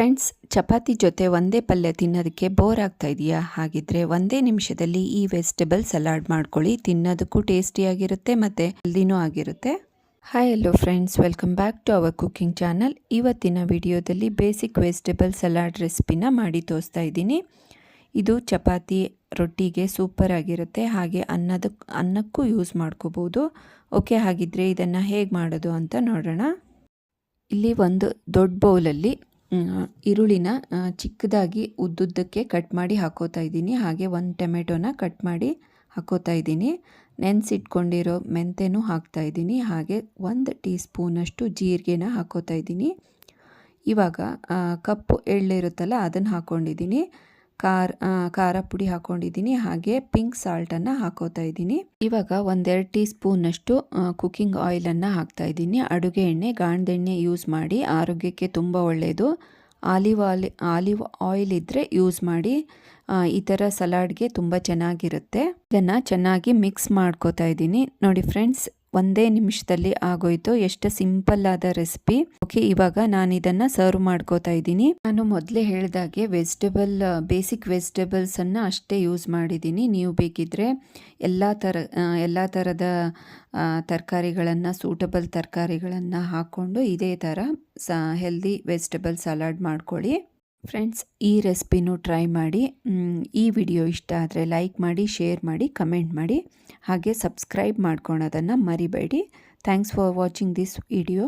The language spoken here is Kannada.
ಫ್ರೆಂಡ್ಸ್ ಚಪಾತಿ ಜೊತೆ ಒಂದೇ ಪಲ್ಯ ತಿನ್ನೋದಕ್ಕೆ ಬೋರ್ ಆಗ್ತಾ ಇದೆಯಾ? ಹಾಗಿದ್ರೆ ಒಂದೇ ನಿಮಿಷದಲ್ಲಿ ಈ ವೆಜಿಟೇಬಲ್ ಸಲಾಡ್ ಮಾಡ್ಕೊಳ್ಳಿ. ತಿನ್ನೋದಕ್ಕೂ ಟೇಸ್ಟಿಯಾಗಿರುತ್ತೆ ಮತ್ತು ಹೆಲ್ದಿನೂ ಆಗಿರುತ್ತೆ. Hi hello friends welcome back to our cooking channel ಇವತ್ತಿನ ವಿಡಿಯೋದಲ್ಲಿ ಬೇಸಿಕ್ ವೆಜಿಟೇಬಲ್ ಸಲಾಡ್ ರೆಸಿಪಿನ ಮಾಡಿ ತೋರಿಸ್ತಾ ಇದ್ದೀನಿ. ಇದು ಚಪಾತಿ ರೊಟ್ಟಿಗೆ ಸೂಪರ್ ಆಗಿರುತ್ತೆ. ಹಾಗೆ ಅನ್ನದ, ಅನ್ನಕ್ಕೂ ಯೂಸ್ ಮಾಡ್ಕೋಬೋದು. ಓಕೆ ಹಾಗಿದ್ರೆ ಇದನ್ನು ಹೇಗೆ ಮಾಡೋದು ಅಂತ ನೋಡೋಣ. ಇಲ್ಲಿ ಒಂದು ದೊಡ್ಡ ಬೌಲಲ್ಲಿ ಈರುಳ್ಳಿನ ಚಿಕ್ಕದಾಗಿ ಉದ್ದುದ್ದಕ್ಕೆ ಕಟ್ ಮಾಡಿ ಹಾಕೋತಾ ಇದ್ದೀನಿ. ಹಾಗೆ ಒಂದು ಟೊಮೆಟೊನ ಕಟ್ ಮಾಡಿ ಹಾಕೋತಾ ಇದ್ದೀನಿ. ನೆನೆಸಿಟ್ಕೊಂಡಿರೋ ಮೆಂತೆನೂ ಹಾಕ್ತಾ ಇದ್ದೀನಿ. ಹಾಗೆ ಒಂದು ಟೀ ಸ್ಪೂನಷ್ಟು ಜೀರಿಗೆನ ಹಾಕೋತಾ ಇದ್ದೀನಿ. ಇವಾಗ ಕಪ್ಪು ಎಳ್ಳಿರುತ್ತಲ್ಲ ಅದನ್ನು ಹಾಕ್ಕೊಂಡಿದ್ದೀನಿ ಖಾರ ಖಾರ ಪುಡಿ ಹಾಕ್ಕೊಂಡಿದ್ದೀನಿ ಹಾಗೆ ಪಿಂಕ್ ಸಾಲ್ಟನ್ನು ಹಾಕೋತಾ ಇದ್ದೀನಿ. ಇವಾಗ ಒಂದೆರಡು ಟೀ ಸ್ಪೂನಷ್ಟು ಕುಕ್ಕಿಂಗ್ ಆಯಿಲನ್ನು ಹಾಕ್ತಾ ಇದ್ದೀನಿ. ಅಡುಗೆ ಎಣ್ಣೆ ಗಾಣದೆಣ್ಣೆ ಯೂಸ್ ಮಾಡಿ, ಆರೋಗ್ಯಕ್ಕೆ ತುಂಬ ಒಳ್ಳೆಯದು ಆಲಿವ್ ಆಲಿ, ಆಲಿವ್ ಆಯಿಲ್ ಇದ್ದರೆ ಯೂಸ್ ಮಾಡಿ ಈ ಥರ ಸಲಾಡ್ಗೆ ತುಂಬ ಚೆನ್ನಾಗಿರುತ್ತೆ. ಇದನ್ನು ಚೆನ್ನಾಗಿ ಮಿಕ್ಸ್ ಮಾಡ್ಕೋತಾ ಇದ್ದೀನಿ. ನೋಡಿ ಫ್ರೆಂಡ್ಸ್ ಒಂದೇ ನಿಮಿಷದಲ್ಲಿ ಆಗೋಯ್ತು. ಎಷ್ಟು ಸಿಂಪಲ್ ಆದ ರೆಸಿಪಿ. ಓಕೆ, ಇವಾಗ ನಾನು ಇದನ್ನು ಸರ್ವ್ ಮಾಡ್ಕೋತಾ ಇದ್ದೀನಿ. ನಾನು ಮೊದಲೇ ಹೇಳಿದಾಗೆ ವೆಜಿಟೇಬಲ್, ಬೇಸಿಕ್ ವೆಜಿಟೇಬಲ್ಸನ್ನು ಅಷ್ಟೇ ಯೂಸ್ ಮಾಡಿದ್ದೀನಿ. ನೀವು ಬೇಕಿದ್ದರೆ ಎಲ್ಲ ಥರ ಎಲ್ಲ ಥರದ ತರಕಾರಿಗಳನ್ನು, ಸೂಟಬಲ್ ತರಕಾರಿಗಳನ್ನು ಹಾಕ್ಕೊಂಡು ಇದೇ ಥರ ಸ ಹೆಲ್ದಿ ವೆಜಿಟೇಬಲ್ ಸಲಾಡ್ ಮಾಡ್ಕೊಳ್ಳಿ. ಫ್ರೆಂಡ್ಸ್ ಈ ರೆಸಿಪಿನೂ ಟ್ರೈ ಮಾಡಿ ಈ ವಿಡಿಯೋ ಇಷ್ಟ ಆದರೆ ಲೈಕ್ ಮಾಡಿ ಶೇರ್ ಮಾಡಿ ಕಮೆಂಟ್ ಮಾಡಿ, ಹಾಗೆ ಸಬ್ಸ್ಕ್ರೈಬ್ ಮಾಡ್ಕೊಳೋದನ್ನು ಮರಿಬೇಡಿ. Thanks for watching this video